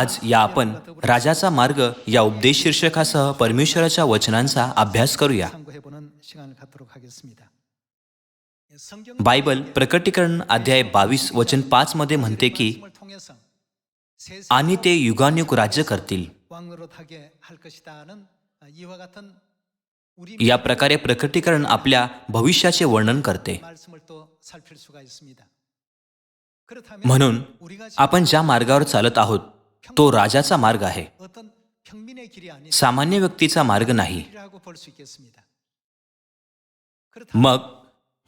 आज या आपण राजाचा मार्ग या उपदेश शीर्षकासह परमेश्वराच्या वचनांचा अभ्यास करूया. बायबल प्रकटीकरण अध्याय बावीस वचन पाच मध्ये म्हणते की आणि ते युगानयुग राज्य करतील. या प्रकारे प्रकटीकरण आपल्या भविष्याचे वर्णन करते. म्हणून आपण ज्या मार्गावर चालत आहोत तो राजाचा मार्ग आहे. सामान्य व्यक्तीचा मार्ग नाही. मग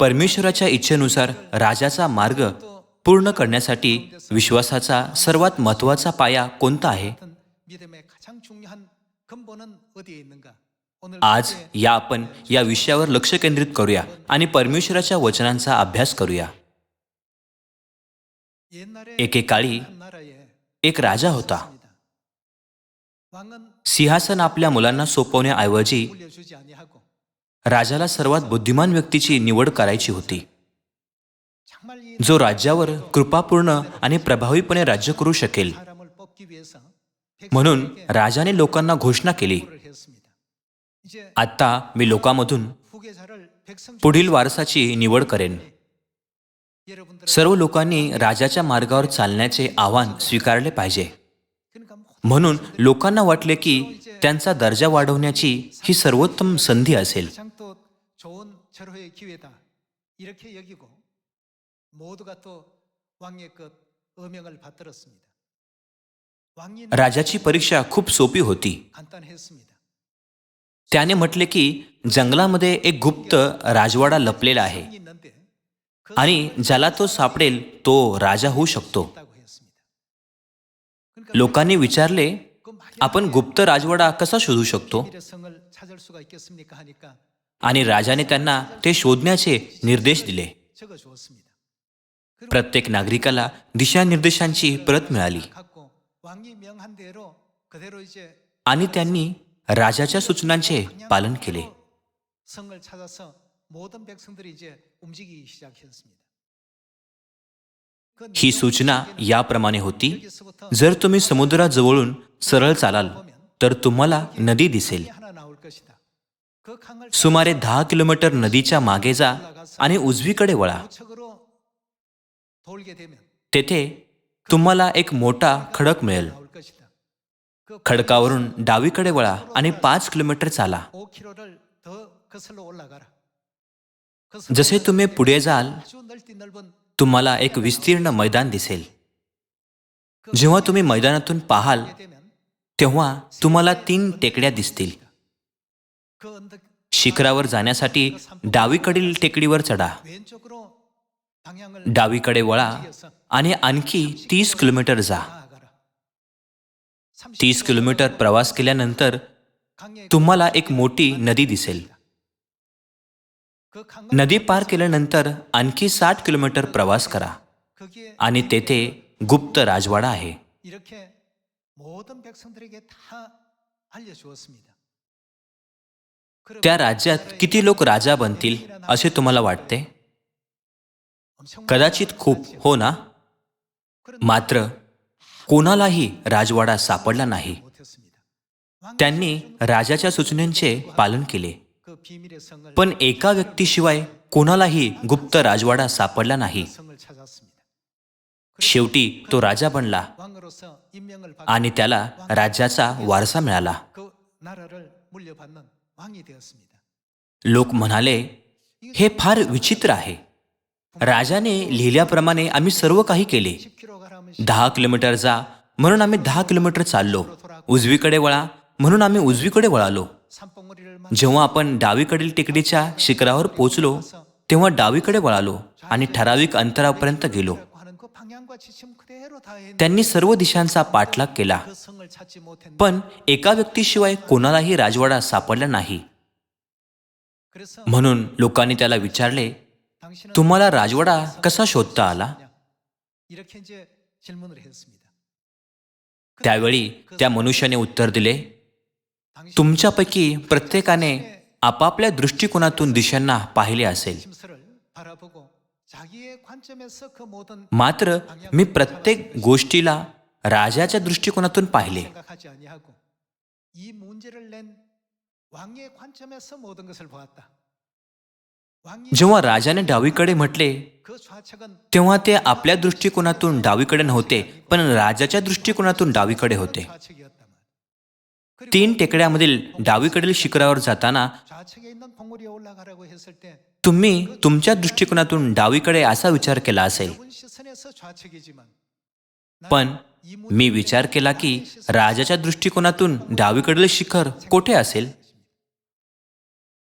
परमेश्वराच्या इच्छेनुसार राजाचा मार्ग पूर्ण करण्यासाठी विश्वासाचा सर्वात महत्त्वाचा पाया कोणता आहे? आज या आपण या विषयावर लक्ष केंद्रित करूया आणि परमेश्वराच्या वचनांचा अभ्यास करूया. एकेकाळी एक राजा होता. सिंहासन आपल्या मुलांना सोपवण्याऐवजी राजाला सर्वात बुद्धिमान व्यक्तीची निवड करायची होती. जो राज्यावर कृपापूर्ण आणि प्रभावीपणे राज्य करू शकेल. म्हणून राजाने लोकांना घोषणा केली. आता मी लोकांमधून पुढील वारसाची निवड करेन. सर्व लोकांनी राजाच्या मार्गावर चालण्याचे आव्हान स्वीकारले पाहिजे. म्हणून लोकांना वाटले की त्यांचा दर्जा वाढवण्याची ही सर्वोत्तम संधी असेल. राजाची परीक्षा खूप सोपी होती. त्याने म्हटले की जंगलामध्ये एक गुप्त राजवाडा लपलेला आहे. आणि ज्याला तो सापडेल तो राजा होऊ शकतो. लोकांनी विचारले आपण गुप्त राजवाडा कसा शोधू शकतो? आणि राजाने त्यांना ते शोधण्याचे निर्देश दिले. प्रत्येक नागरिकाला दिशानिर्देशांची प्रत मिळाली. आणि त्यांनी राजाच्या सूचनांचे पालन केले. 모든 백성들이 이제 움직이기 시작했습니다. 그 ही सूचना याप्रमाणे होती 여기서부터 जर तुम्ही समुद्राजवळून सरळ चालाल तर तुम्हाला नदी दिसेल 강이 하나 나올 것이다. 그 강을 सुमारे दहा किलोमीटर नदीच्या मागे जा आणि उजवीकडे वळा 우측으로 돌게 되면 तेथे तुम्हाला एक मोठा खडक मिळेल 나올 것이다. 그 खडकावरून डावीकडे वळा आणि पाच किलोमीटर चाला जसे तुम्ही पुढे जाल तुम्हाला एक विस्तीर्ण मैदान दिसेल. जेव्हा तुम्ही मैदानातून पाहाल तेव्हा तुम्हाला तीन टेकड्या दिसतील. शिखरावर जाण्यासाठी डावीकडील टेकडीवर चढा. डावीकडे वळा आणि आणखी तीस किलोमीटर जा. तीस किलोमीटर प्रवास केल्यानंतर तुम्हाला एक मोठी नदी दिसेल. नदी पार केल्यानंतर आणखी साठ किलोमीटर प्रवास करा. आणि तेथे गुप्त राजवाडा आहे. त्या राज्यात किती लोक राजा बनतील असे तुम्हाला वाटते? कदाचित खूप हो ना? मात्र कोणालाही राजवाडा सापडला नाही. त्यांनी राजाच्या सूचनेचे पालन केले. पण एका व्यक्तीशिवाय कोणालाही गुप्त राजवाडा सापडला नाही. शेवटी तो राजा बनला आणि त्याला राज्याचा वारसा मिळाला. लोक म्हणाले हे फार विचित्र आहे. राजाने लिहिल्याप्रमाणे आम्ही सर्व काही केले. दहा किलोमीटर जा म्हणून आम्ही दहा किलोमीटर चाललो. उजवीकडे वळा म्हणून आम्ही उजवीकडे वळालो. जेव्हा आपण डावीकडील टेकडीच्या शिखरावर पोचलो तेव्हा डावीकडे वळालो आणि ठराविक अंतरापर्यंत गेलो. त्यांनी सर्व दिशांचा पाठलाग केला. पण एका व्यक्तीशिवाय कोणालाही राजवाडा सापडला नाही. म्हणून लोकांनी त्याला विचारले तुम्हाला राजवाडा कसा शोधता आला? त्यावेळी त्या मनुष्याने उत्तर दिले तुमच्यापैकी प्रत्येकाने आपापल्या दृष्टिकोनातून दिशांना पाहिले असेल. मात्र मी प्रत्येक गोष्टीला राजाच्या दृष्टिकोनातून पाहिले. जेव्हा राजाने डावीकडे म्हटले तेव्हा ते आपल्या दृष्टिकोनातून डावीकडे नव्हते पण राजाच्या दृष्टिकोनातून डावीकडे होते. तीन टेकड्यामधील डावीकडील शिखरावर जाताना तुम्ही तुमच्या दृष्टिकोनातून डावीकडे असा विचार केला असेल. पण मी विचार केला की राजाच्या दृष्टिकोनातून डावीकडील शिखर कोठे असेल?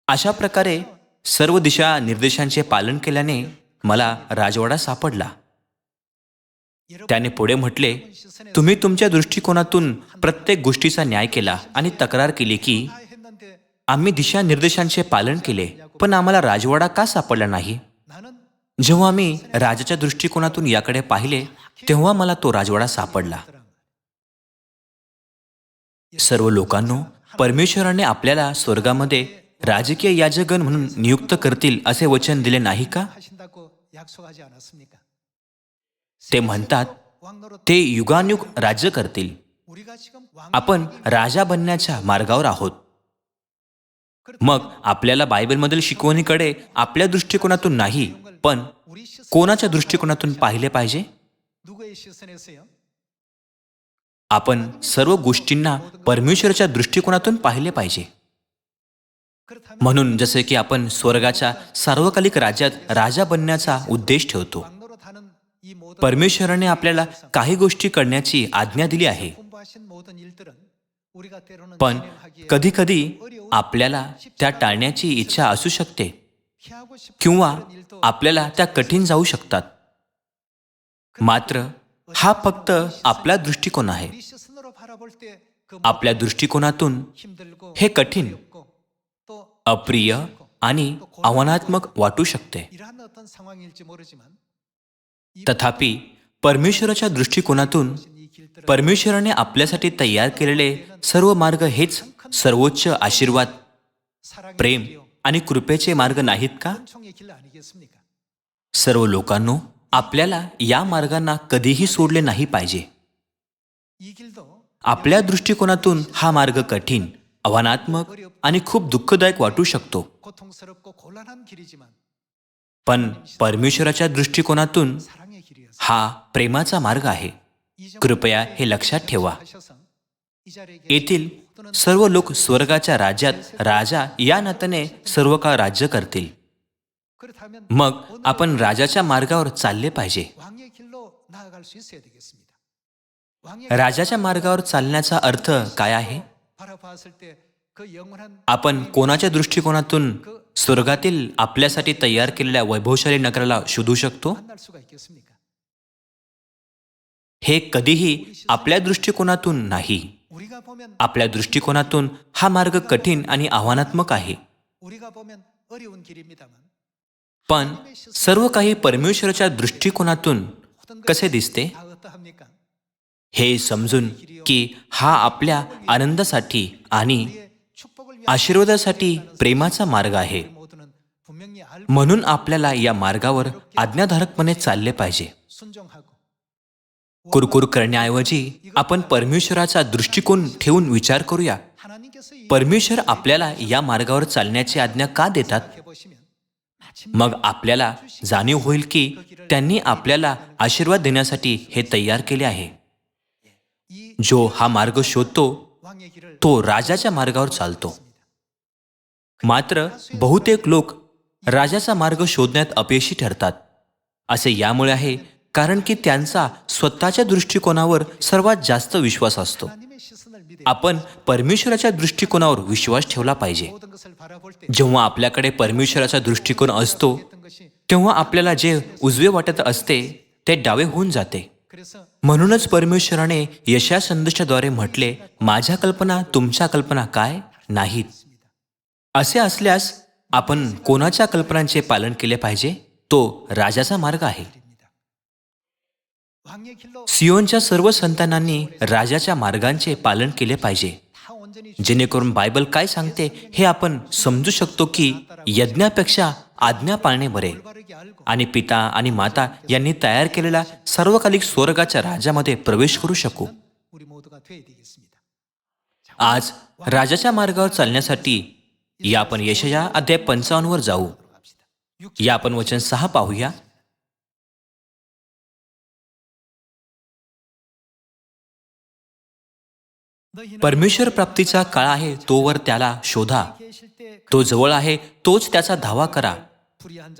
अशा प्रकारे सर्व दिशा निर्देशांचे पालन केल्याने मला राजवाडा सापडला. त्याने पुढे म्हटले तुम्ही तुमच्या दृष्टिकोनातून प्रत्येक गोष्टीचा न्याय केला आणि तक्रार केली की आम्ही दिशानिर्देशांचे पालन केले पण आम्हाला राजवाडा का सापडला नाही? जेव्हा आम्ही राजाच्या दृष्टिकोनातून याकडे पाहिले तेव्हा मला तो राजवाडा सापडला. सर्व लोकांनो परमेश्वराने आपल्याला स्वर्गामध्ये राजकीय याजगण म्हणून नियुक्त करतील असे वचन दिले नाही का? ते म्हणतात ते युगानयुग राज्य करतील. आपण राजा बनण्याच्या मार्गावर आहोत. मग आपल्याला बायबलमधील शिकवणीकडे आपल्या दृष्टिकोनातून नाही पण कोणाच्या दृष्टिकोनातून पाहिले पाहिजे? आपण सर्व गोष्टींना परमेश्वराच्या दृष्टिकोनातून पाहिले पाहिजे. म्हणून जसे की आपण स्वर्गाच्या सार्वकालिक राज्यात राजा बनण्याचा उद्देश ठेवतो परमेश्वराने आपल्याला काही गोष्टी करण्याची आज्ञा दिली आहे. पण कधी कधी आपल्याला त्या टाळण्याची इच्छा असू शकते किंवा आपल्याला त्या कठीण जाऊ शकतात. मात्र हा फक्त आपला दृष्टिकोन आहे. आपल्या दृष्टिकोनातून हे कठीण अप्रिय आणि आव्हानात्मक वाटू शकते. तथापि परमेश्वराच्या दृष्टिकोनातून परमेश्वराने आपल्यासाठी तयार केलेले सर्व मार्ग हेच सर्वोच्च आशीर्वाद प्रेम आणि कृपेचे मार्ग नाहीत का? सर्व लोकांनो आपल्याला या मार्गांना कधीही सोडले नाही पाहिजे. आपल्या दृष्टिकोनातून हा मार्ग कठीण आव्हानात्मक आणि खूप दुःखदायक वाटू शकतो. पण परमेश्वराच्या दृष्टिकोनातून हा प्रेमाचा मार्ग आहे. कृपया हे लक्षात ठेवा. येथील सर्व लोक स्वर्गाच्या राज्यात राजा या नात्याने सर्व काळ राज्य करतील. मग आपण राजाच्या मार्गावर चालले पाहिजे. राजाच्या मार्गावर चालण्याचा अर्थ काय आहे? आपण कोणाच्या दृष्टिकोनातून स्वर्गातील आपल्यासाठी तयार केलेल्या वैभवशाली नगराला शोधू शकतो? हे कधीही आपल्या दृष्टिकोनातून नाही. आपल्या दृष्टिकोनातून हा मार्ग कठीण आणि आव्हानात्मक आहे. पण सर्व काही परमेश्वराच्या दृष्टिकोनातून कसे दिसते? हे समजून की हा आपल्या आनंदासाठी आणि आशीर्वादासाठी प्रेमाचा मार्ग आहे. म्हणून आपल्याला या मार्गावर आज्ञाधारकपणे चालले पाहिजे. कुरकुर करण्याऐवजी आपण परमेश्वराचा दृष्टिकोन ठेवून विचार करूया. परमेश्वर आपल्याला या मार्गावर चालण्याची आज्ञा का देतात? मग आपल्याला जाणीव होईल की त्यांनी आपल्याला आशीर्वाद देण्यासाठी हे तयार केले आहे. जो हा मार्ग शोधतो तो राजाच्या मार्गावर चालतो. मात्र बहुतेक लोक राजाचा मार्ग शोधण्यात अपयशी ठरतात. असे यामुळे आहे कारण की त्यांचा स्वतःच्या दृष्टिकोनावर सर्वात जास्त विश्वास असतो. आपण परमेश्वराच्या दृष्टिकोनावर विश्वास ठेवला पाहिजे. जेव्हा आपल्याकडे परमेश्वराचा दृष्टिकोन असतो तेव्हा आपल्याला जे उजवे वाटत असते ते डावे होऊन जाते. म्हणूनच परमेश्वराने यशा संदेशाद्वारे म्हटले माझ्या कल्पना तुमच्या कल्पना काय? नाहीत. असे असल्यास आपण कोणाच्या कल्पनांचे पालन केले पाहिजे? तो राजाचा मार्ग आहे. सियोनच्या सर्व संतानांनी राजाच्या मार्गांचे पालन केले पाहिजे. जेणेकरून बायबल काय सांगते हे आपण समजू शकतो की यज्ञापेक्षा आज्ञा पाळणे बरे. आणि पिता आणि माता यांनी तयार केलेल्या सर्वकालिक स्वर्गाच्या राजामध्ये प्रवेश करू शकू. आज राजाच्या मार्गावर चालण्यासाठी या आपण यशया अध्याय पंचावन्नवर जाऊ. या आपण वचन सहा पाहूया. परमेश्वर प्राप्तीचा काळ आहे तोवर त्याला शोधा. तो जवळ आहे तोच त्याचा धावा करा.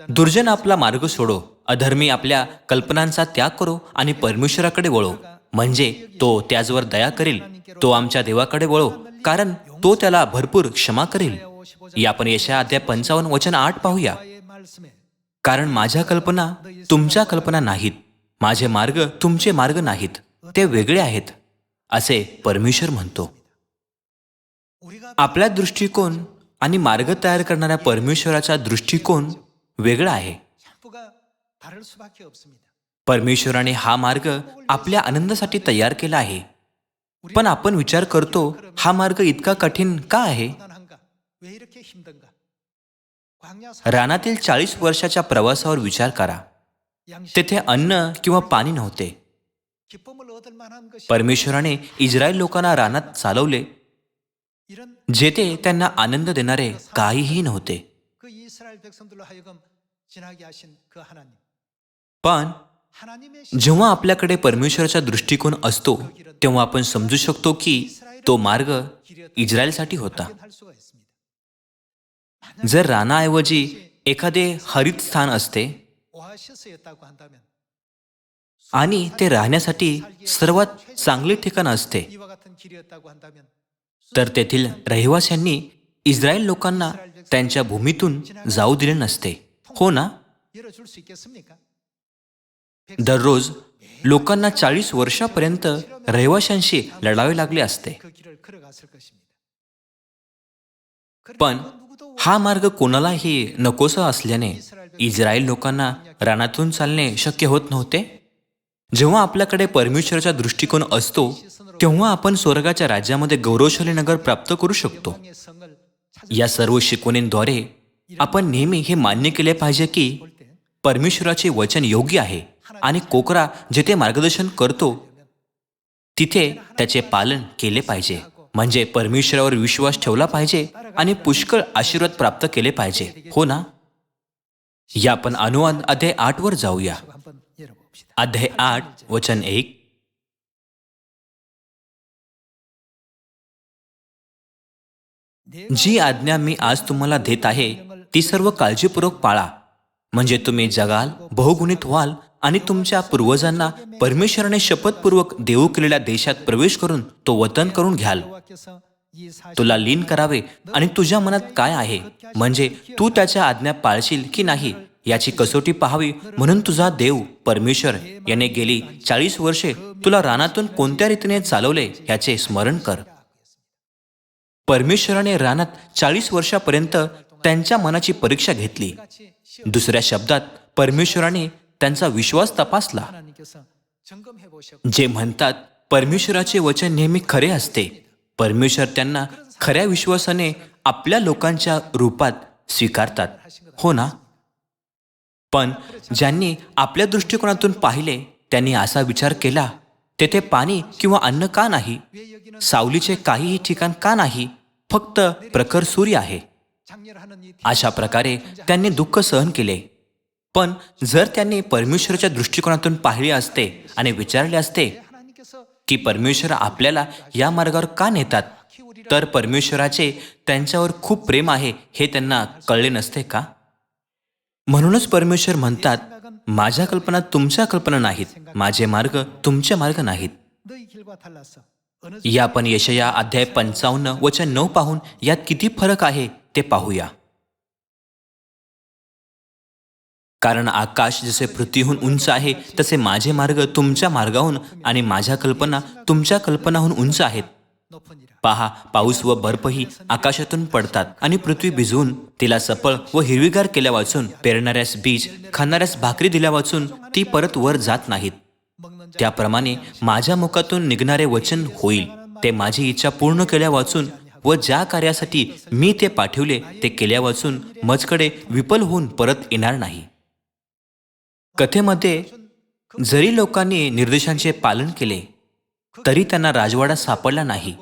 दुर्जन आपला मार्ग सोडो. अधर्मी आपल्या कल्पनांचा त्याग करो आणि परमेश्वराकडे वळो. म्हणजे तो त्याचवर दया करेल. तो आमच्या देवाकडे वळो कारण तो त्याला भरपूर क्षमा करेल. यापण यशा अध्याय पंचावन्न वचन आठ पाहूया. कारण माझ्या कल्पना तुमच्या कल्पना नाहीत. माझे मार्ग तुमचे मार्ग नाहीत. ते वेगळे आहेत. असे परमेश्वर म्हणतो. आपला दृष्टिकोन आणि मार्ग तयार करणाऱ्या परमेश्वराचा दृष्टिकोन वेगळा आहे. परमेश्वराने हा मार्ग आपल्या आनंदासाठी तयार केला आहे. पण आपण विचार करतो हा मार्ग इतका कठीण का आहे? रानातील चाळीस वर्षाच्या प्रवासावर विचार करा. तेथे अन्न किंवा पाणी नव्हते. परमेश्वराने इस्रायल लोकांना रानात चालवले. जेथे त्यांना आनंद देणारे काहीही नव्हते. पण जेव्हा आपल्याकडे परमेश्वराचा दृष्टिकोन असतो तेव्हा आपण समजू शकतो की तो मार्ग इस्रायलसाठी होता. जर रानाऐवजी एखादे हरित स्थान असते आणि ते राहण्यासाठी सर्वात चांगले ठिकाण असते. तर तेथील रहिवाशांनी इस्रायल लोकांना त्यांच्या भूमीतून जाऊ दिले नसते. हो ना? दररोज लोकांना चाळीस वर्षापर्यंत रहिवाशांशी लढावे लागले असते. पण हा मार्ग कोणालाही नकोसा असल्याने इस्रायल लोकांना रानातून चालणे शक्य होत नव्हते? जेव्हा आपल्याकडे परमेश्वराचा दृष्टिकोन असतो तेव्हा आपण स्वर्गाच्या राज्यामध्ये गौरवशाली नगर प्राप्त करू शकतो. या सर्व शिकवणींद्वारे आपण नेहमी हे मान्य केले पाहिजे की परमेश्वराचे वचन योग्य आहे आणि कोकरा जेथे मार्गदर्शन करतो तिथे त्याचे पालन केले पाहिजे. म्हणजे परमेश्वरावर विश्वास ठेवला पाहिजे आणि पुष्कळ आशीर्वाद प्राप्त केले पाहिजे. हो ना? या आपण अनुवाद अध्याय आठ वर जाऊया. अध्याय आठ वचन एक. जी आज्ञा मी आज तुम्हाला देत आहे ती सर्व काळजीपूर्वक पाळा. म्हणजे तुम्ही जगाल बहुगुणित व्हाल आणि तुमच्या पूर्वजांना परमेश्वराने शपथपूर्वक देऊ केलेल्या देशात प्रवेश करून तो वतन करून घ्याल. तुला लीन करावे आणि तुझ्या मनात काय आहे? म्हणजे तू त्याच्या आज्ञा पाळशील की नाही? याची कसोटी पाहावी म्हणून तुझा देव परमेश्वर याने गेली चाळीस वर्षे तुला रानातून कोणत्या रीतीने चालवले याचे स्मरण कर. परमेश्वराने रानात चाळीस वर्षापर्यंत त्यांच्या मनाची परीक्षा घेतली. दुसऱ्या शब्दात परमेश्वराने त्यांचा विश्वास तपासला. जे म्हणतात परमेश्वराचे वचन नेहमी खरे असते. परमेश्वर त्यांना खऱ्या विश्वासाने आपल्या लोकांच्या रूपात स्वीकारतात. हो ना? पण ज्यांनी आपल्या दृष्टिकोनातून पाहिले त्यांनी असा विचार केला तेथे पाणी किंवा अन्न का नाही? सावलीचे काहीही ठिकाण का नाही? फक्त प्रखर सूर्य आहे. अशा प्रकारे त्यांनी दुःख सहन केले. पण जर त्यांनी परमेश्वराच्या दृष्टिकोनातून पाहिले असते आणि विचारले असते की परमेश्वर आपल्याला या मार्गावर का नेतात तर परमेश्वराचे त्यांच्यावर खूप प्रेम आहे हे त्यांना कळले नसते का? म्हणूनच परमेश्वर म्हणतात माझ्या कल्पना तुमच्या कल्पना नाहीत माझे मार्ग तुमचे मार्ग नाहीत. या पण यशया अध्याय पंचावन्न वचन नऊ पाहून यात किती फरक आहे ते पाहूया. कारण आकाश जसे पृथ्वीहून उंच आहे तसे माझे मार्ग तुमच्या मार्गाहून आणि माझ्या कल्पना तुमच्या कल्पनाहून उंच आहेत. पहा पाऊस व बर्फही आकाशातून पडतात आणि पृथ्वी भिजवून तिला सफळ व हिरवीगार केल्या वाचून पेरणाऱ्यास बीज खाणाऱ्यास भाकरी दिल्या वाचून ती परत वर जात नाहीत. त्याप्रमाणे माझ्या मुखातून निघणारे वचन होईल. ते माझी इच्छा पूर्ण केल्या वाचून व ज्या कार्यासाठी मी ते पाठवले ते केल्या वाचून मजकडे विफल होऊन परत येणार नाही. कथेमध्ये जरी लोकांनी निर्देशांचे पालन केले तरी त्यांना राजवाडा सापडला नाही.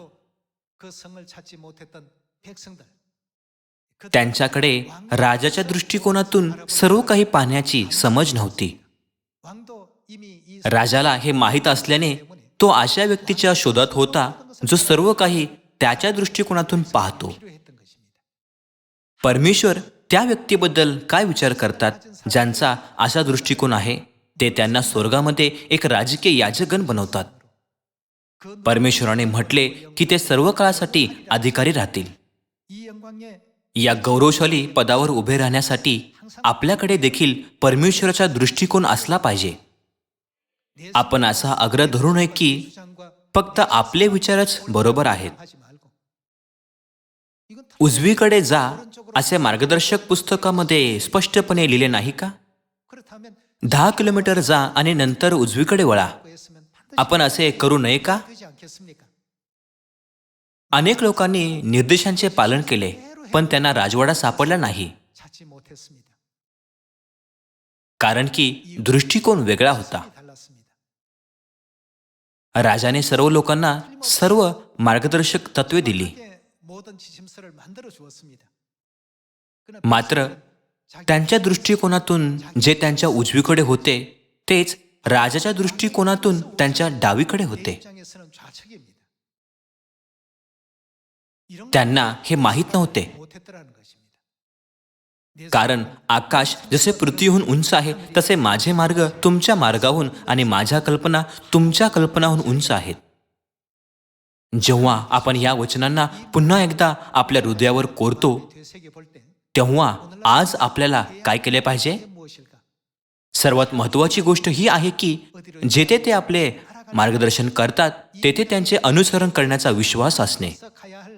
त्यांच्याकडे राजाच्या दृष्टिकोनातून सर्व काही पाहण्याची समज नव्हती. राजाला हे माहीत असल्याने तो अशा व्यक्तीच्या शोधात होता जो सर्व काही त्याच्या दृष्टिकोनातून पाहतो. परमेश्वर त्या व्यक्तीबद्दल काय विचार करतात ज्यांचा असा दृष्टिकोन आहे? ते त्यांना स्वर्गामध्ये एक राजकीय याजगण बनवतात. परमेश्वराने म्हटले की ते सर्व काळासाठी अधिकारी राहतील. या गौरवशाली पदावर उभे राहण्यासाठी आपल्याकडे देखील परमेश्वराचा दृष्टिकोन असला पाहिजे. आपण असा आग्रह धरू नये की फक्त आपले विचारच बरोबर आहेत. उजवीकडे जा असे मार्गदर्शक पुस्तकामध्ये स्पष्टपणे लिहिले नाही का? दहा किलोमीटर जा आणि नंतर उजवीकडे वळा. आपण असे करू नये का? अनेक लोकांनी निर्देशांचे पालन केले पण त्यांना राजवाडा सापडला नाही. कारण की दृष्टिकोन वेगळा होता. राजाने सर्व लोकांना सर्व मार्गदर्शक तत्वे दिली. मात्र त्यांच्या दृष्टिकोनातून जे त्यांच्या उजवीकडे होते तेच राजाच्या दृष्टिकोनातून त्यांच्या डावीकडे होते. त्यांना हे माहीत नव्हते. कारण आकाश जसे पृथ्वीहून उंच आहे तसे माझे मार्ग तुमच्या मार्गाहून आणि माझ्या कल्पना तुमच्या कल्पनाहून उंच आहेत. जेव्हा आपण या वचनांना पुन्हा एकदा आपल्या हृदयावर कोरतो तेव्हा आज आपल्याला काय केले पाहिजे? सर्वात महत्वाची गोष्ट ही आहे की जेथे ते आपले मार्गदर्शन करतात तेथे त्यांचे अनुसरण करण्याचा विश्वास असणे.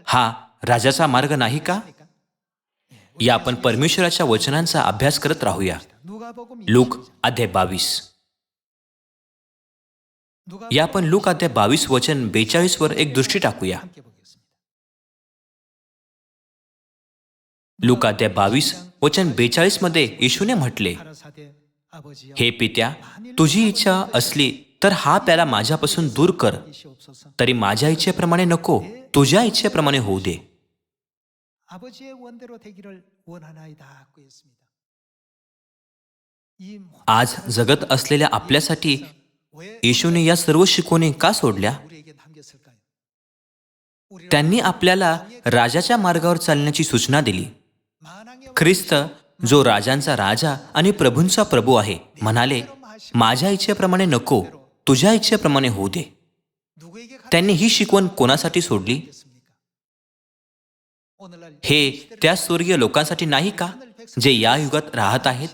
हा राजाचा मार्ग नाही का? या आपण परमेश्वराच्या वचनांचा अभ्यास करत राहूया. लूक अध्याय बावीस. या आपण लूक अध्याय बावीस वचन बेचाळीस वर एक दृष्टी टाकूया. लूक अध्याय बावीस वचन बेचाळीसमध्ये येशूने म्हटले हे पित्या तुझी इच्छा असली तर हा प्याला माझ्यापासून दूर कर. तरी माझ्या इच्छेप्रमाणे नको तुझ्या इच्छेप्रमाणे होऊ दे. आज जगत असलेल्या आपल्यासाठी येशूने या सर्व शिकवणी का सोडल्या? त्यांनी आपल्याला राजाच्या मार्गावर चालण्याची सूचना दिली. ख्रिस्त जो राजांचा राजा आणि प्रभूंचा प्रभू आहे म्हणाले माझ्या इच्छेप्रमाणे नको तुझ्या इच्छेप्रमाणे होऊ दे. त्यांनी ही शिकवण कोणासाठी सोडली? हे त्या स्वर्गीय लोकांसाठी नाही का जे या युगात राहत आहेत?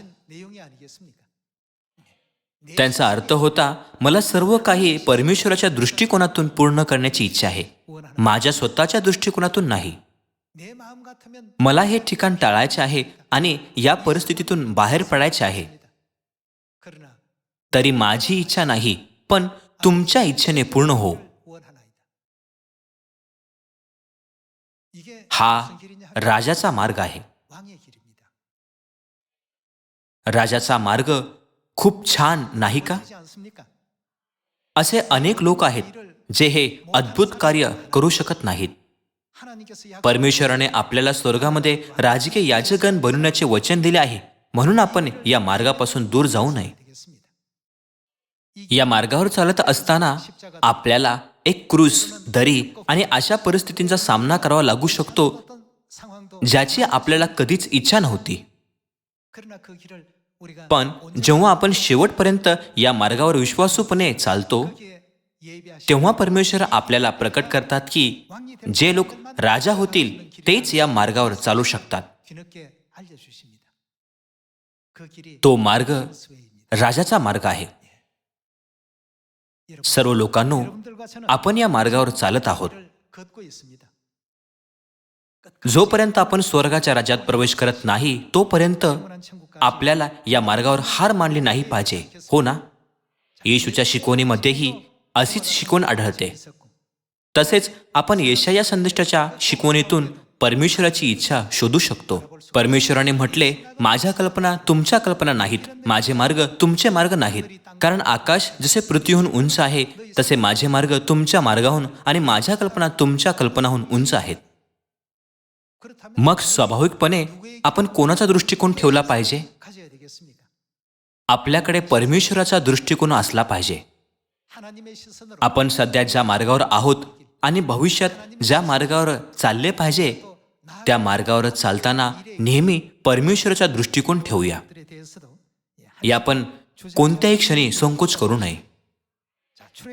त्यांचा अर्थ होता मला सर्व काही परमेश्वराच्या दृष्टिकोनातून पूर्ण करण्याची इच्छा आहे. माझ्या स्वतःच्या दृष्टिकोनातून नाही. मला हे ठिकाण टाळायचे आहे आणि या परिस्थितीतून बाहेर पडायचे आहे. तरी माझी इच्छा नाही पण तुमच्या इच्छेने पूर्ण हो. हा राजाचा मार्ग आहे. राजाचा मार्ग खूप छान नाही का? असे अनेक लोक आहेत जे हे अद्भुत कार्य करू शकत नाहीत. परमेश्वराने आपल्याला स्वर्गामध्ये राजकीय याचगण बनवण्याचे वचन दिले आहे. म्हणून आपण या मार्गापासून दूर जाऊ नये. या मार्गावर चालत असताना आपल्याला एक क्रूस दरी आणि अशा परिस्थितींचा सामना करावा लागू शकतो ज्याची आपल्याला कधीच इच्छा नव्हती. पण जेव्हा आपण शेवटपर्यंत या मार्गावर विश्वासूपणे चालतो तेव्हा परमेश्वर आपल्याला प्रकट करतात की जे लोक राजा होतील तेच या मार्गावर चालू शकतात. तो मार्ग राजाचा मार्ग आहे. सर्व लोकांनो आपण या मार्गावर चालत आहोत. जोपर्यंत आपण स्वर्गाच्या राज्यात प्रवेश करत नाही तोपर्यंत आपल्याला या मार्गावर हार मानली नाही पाहिजे. हो ना? येशूच्या शिकवणीमध्येही अशीच शिकवण आढळते. तसेच आपण येशा या संदिष्टाच्या शिकवणीतून परमेश्वराची इच्छा शोधू शकतो. परमेश्वराने म्हटले माझ्या कल्पना तुमच्या कल्पना नाहीत. माझे मार्ग तुमचे मार्ग नाहीत. कारण आकाश जसे पृथ्वीहून उंच आहे तसे माझे मार्ग तुमच्या मार्गाहून आणि माझ्या कल्पना तुमच्या कल्पनाहून उंच आहेत. मग स्वाभाविकपणे आपण कोणाचा दृष्टिकोन ठेवला पाहिजे? आपल्याकडे परमेश्वराचा दृष्टिकोन असला पाहिजे. आपण सध्या ज्या मार्गावर आहोत आणि भविष्यात ज्या मार्गावर चालले पाहिजे त्या मार्गावर चालताना नेहमी परमेश्वराचा दृष्टिकोन ठेवूया. या पण कोणत्याही क्षणी संकोच करू नये.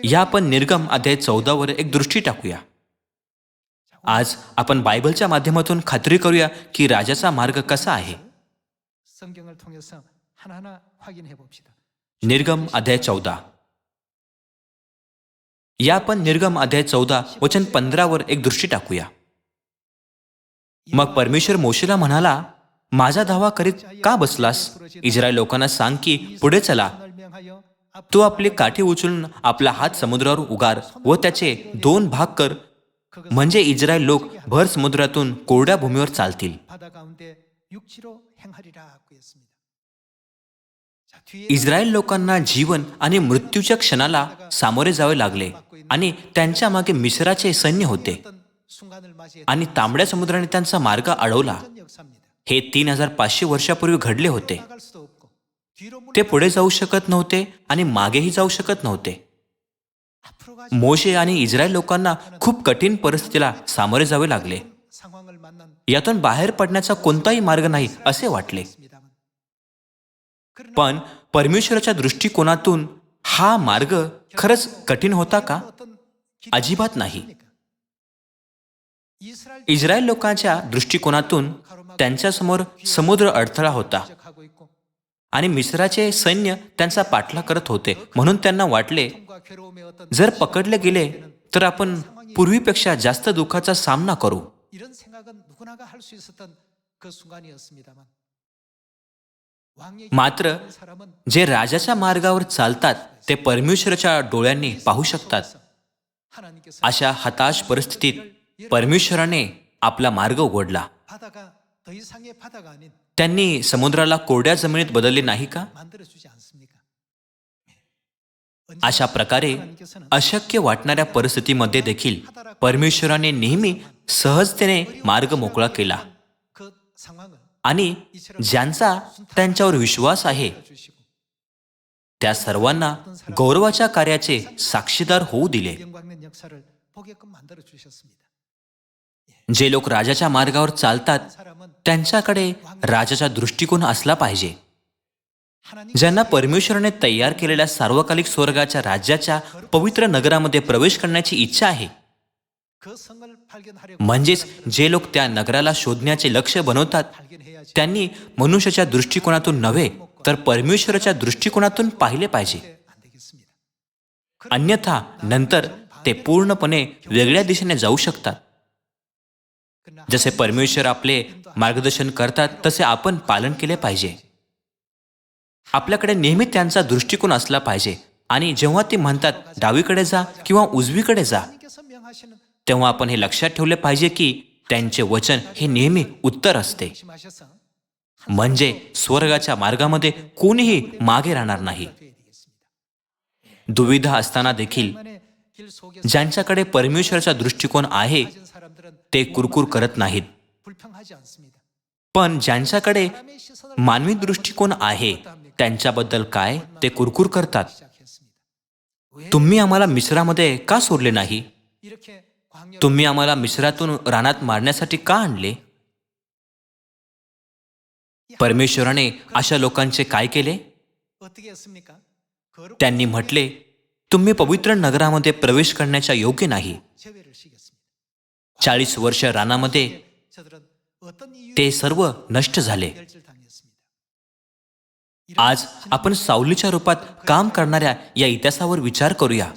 या आपण निर्गम अध्याय चौदावर एक दृष्टी टाकूया. आज आपण बायबलच्या माध्यमातून खात्री करूया की राजाचा मार्ग कसा आहे. निर्गम अध्याय चौदा. या आपण निर्गम अध्याय चौदा वचन पंधरावर एक दृष्टी टाकूया. मग परमेश्वर मोशेला म्हणाला माझा धावा करीत का बसलास? इस्रायल लोकांना सांग की पुढे चला. तो आपली काठी उचलून आपला हात समुद्रावर उगार व त्याचे दोन भाग कर. म्हणजे इस्रायल लोक भर समुद्रातून कोरड्या भूमीवर चालतील. इस्रायल लोकांना जीवन आणि मृत्यूच्या क्षणाला सामोरे जावे लागले. आणि त्यांच्या मागे मिश्राचे सैन्य होते. आणि तांबड्या समुद्राने त्यांचा मार्ग अडवला. हे तीन हजार पाचशे वर्षापूर्वी घडले होते. ते पुढे जाऊ शकत नव्हते आणि मागेही जाऊ शकत नव्हते. मोशे आणि इस्रायल लोकांना खूप कठीण परिस्थितीला सामोरे जावे लागले. यातून बाहेर पडण्याचा कोणताही मार्ग नाही असे वाटले. पण परमेश्वराच्या दृष्टिकोनातून हा मार्ग खरंच कठीण होता का? अजिबात नाही. इस्रायल लोकांच्या दृष्टिकोनातून त्यांच्यासमोर समुद्र अडथळा होता. आणि मिश्राचे सैन्य त्यांचा पाठला करत होते. म्हणून त्यांना वाटले जर पकडले गेले तर आपण पूर्वीपेक्षा जास्त दुःखाचा सामना करू. मात्र जे राजाच्या मार्गावर चालतात ते परमेश्वराच्या डोळ्यांनी पाहू शकतात. अशा हताश परिस्थितीत परमेश्वराने आपला मार्ग उघडला. त्यांनी समुद्राला कोरड्या जमिनीत बदलले नाही का? अशा प्रकारे अशक्य वाटणाऱ्या परिस्थितीमध्ये देखील परमेश्वराने नेहमी सहजतेने मार्ग मोकळा केला. आणि ज्यांचा त्यांच्यावर विश्वास आहे त्या सर्वांना गौरवाच्या कार्याचे साक्षीदार होऊ दिले. जे लोक राजाच्या मार्गावर चालतात त्यांच्याकडे राजाचा दृष्टिकोन असला पाहिजे. ज्यांना परमेश्वराने तयार केलेल्या सार्वकालिक स्वर्गाच्या राज्याच्या पवित्र नगरामध्ये प्रवेश करण्याची इच्छा आहे म्हणजेच जे लोक त्या नगराला शोधण्याचे लक्ष बनवतात त्यांनी मनुष्याच्या दृष्टिकोनातून नव्हे तर परमेश्वराच्या दृष्टिकोनातून पाहिले पाहिजे. अन्यथा नंतर ते पूर्णपणे वेगळ्या दिशेने जाऊ शकतात. जसे परमेश्वर आपले मार्गदर्शन करतात तसे आपण पालन केले पाहिजे. आपल्याकडे नेहमी त्यांचा दृष्टिकोन असला पाहिजे आणि जेव्हा ते म्हणतात डावीकडे जा किंवा उजवीकडे जा तेव्हा आपण हे लक्षात ठेवले पाहिजे की त्यांचे वचन हे नेहमी उत्तर असते. म्हणजे स्वर्गाच्या मार्गामध्ये कोणीही मागे राहणार नाही. दुविधा असताना देखील ज्यांच्याकडे परमेश्वरचा दृष्टिकोन आहे ते कुरकुर करत नाहीत. पण ज्यांच्याकडे मानवी दृष्टिकोन आहे त्यांच्याबद्दल काय ते कुरकुर करतात. तुम्ही आम्हाला मिश्रामध्ये का सोडले नाही? तुम्ही आम्हाला मिश्रातून रानात मारण्यासाठी का आणले? परमेश्वराने अशा लोकांचे काय केले? त्यांनी म्हटले तुम्ही पवित्र नगरामध्ये प्रवेश करण्याच्या योग्य नाही. चाळीस वर्ष रानामध्ये ते सर्व नष्ट झाले. आज आपण सावलीच्या रूपात काम करणाऱ्या या इतिहासावर विचार करूया.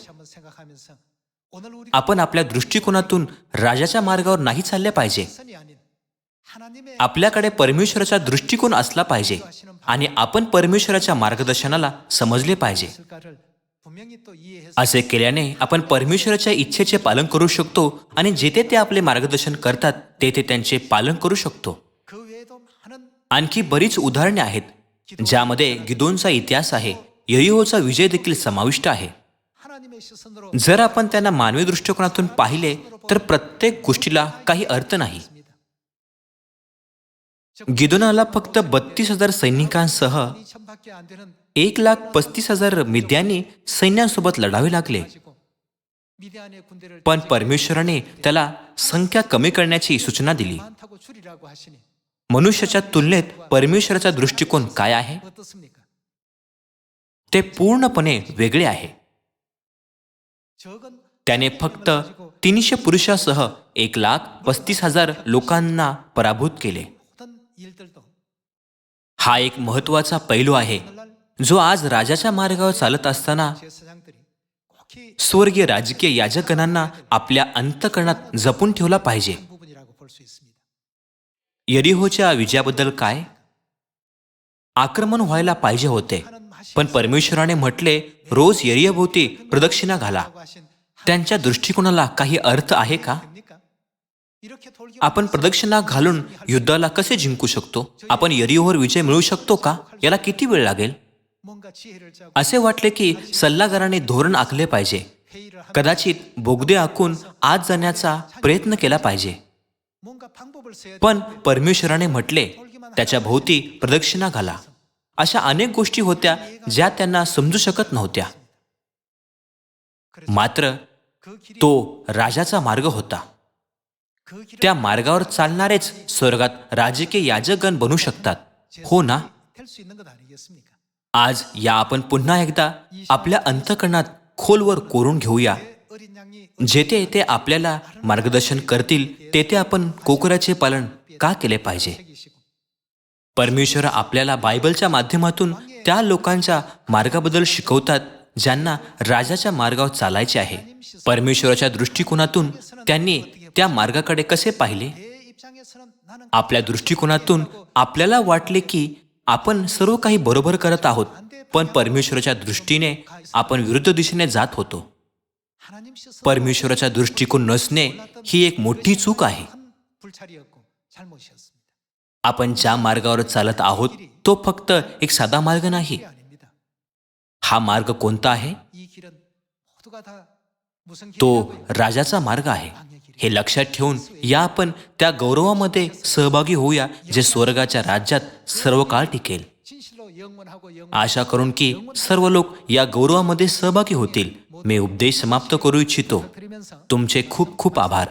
आपण आपल्या दृष्टिकोनातून राजाच्या मार्गावर नाही चालले पाहिजे. आपल्याकडे परमेश्वराचा दृष्टिकोन असला पाहिजे आणि आपण परमेश्वराच्या मार्गदर्शनाला समजले पाहिजे. असे केल्याने आपण परमेश्वराच्या इच्छेचे पालन करू शकतो आणि जेथे ते आपले मार्गदर्शन करतात तेथे त्यांचे पालन करू शकतो. आणखी बरीच उदाहरणे आहेत ज्यामध्ये गिदोनचा इतिहास आहे यरिहोचा विजय देखील समाविष्ट आहे. जर आपण त्यांना मानवी दृष्टिकोनातून पाहिले तर प्रत्येक गोष्टीला काही अर्थ नाही. गिदोनाला फक्त बत्तीस हजार सैनिकांसह एक लाख पस्तीस हजार मिद्यांनी सैन्यांसोबत लढावे लागले. पण परमेश्वराने त्याला संख्या कमी करण्याची सूचना दिली. मनुष्याच्या तुलनेत परमेश्वराचा दृष्टिकोन काय आहे? ते पूर्णपणे वेगळे आहे. त्याने फक्त तीनशे पुरुषासह एक लाख पस्तीस हजार लोकांना पराभूत केले. हा एक महत्त्वाचा पैलू आहे जो आज राजाच्या मार्गावर चालत असताना स्वर्गीय राजकीय याजकांना आपल्या अंतकरणात जपून ठेवला पाहिजे. यरिहोच्या विजयाबद्दल काय? आक्रमण व्हायला पाहिजे होते. पण परमेश्वराने म्हटले रोज यरियभोवती प्रदक्षिणा घाला. त्यांच्या दृष्टिकोनाला काही अर्थ आहे का? आपण प्रदक्षिणा घालून युद्धाला कसे जिंकू शकतो? आपण यरिओवर विजय मिळवू शकतो का? याला किती वेळ लागेल? असे वाटले की सल्लागाराने धोरण आखले पाहिजे. कदाचित बोगदे आखून आत जाण्याचा प्रयत्न केला पाहिजे. पण परमेश्वराने म्हटले त्याच्या भोवती प्रदक्षिणा घाला. अशा अनेक गोष्टी होत्या ज्या त्यांना समजू शकत नव्हत्या. मात्र तो राजाचा मार्ग होता. त्या मार्गावर चालणारेच स्वर्गात राजकीय याजकगण बनू शकतात. हो ना? आज या आपण पुन्हा एकदा आपल्या अंतकरणात खोलवर कोरून घेऊया. जेथे ते आपल्याला मार्गदर्शन करतील तेथे आपण कोकराचे पालन का केले पाहिजे? परमेश्वर आपल्याला बायबलच्या माध्यमातून त्या लोकांच्या मार्गाबद्दल शिकवतात ज्यांना राजाच्या मार्गावर चालायचे आहे. परमेश्वराच्या दृष्टिकोनातून त्यांनी त्या मार्गाकडे कसे पाहिले? आपल्या दृष्टिकोनातून आपल्याला वाटले की आपण सर्व काही बरोबर करत आहोत पण परमेश्वराच्या दृष्टीने आपण विरुद्ध दिशेने जात होतो. परमेश्वराचा दृष्टिकोन नसणे ही एक मोठी चूक आहे. आपण ज्या मार्गावर चालत आहोत तो फक्त एक साधा मार्ग नाही. हा मार्ग कोणता आहे? तो राजाचा मार्ग आहे. हे लक्षात ठेवून या आपण त्या गौरवामध्ये सहभागी होऊया जे स्वर्गाच्या राज्यात सर्व काळ टिकेल. आशा करून की सर्व लोक या गौरवामध्ये सहभागी होतील. मी उपदेश समाप्त करू इच्छितो. तुमचे खूप खूप आभार.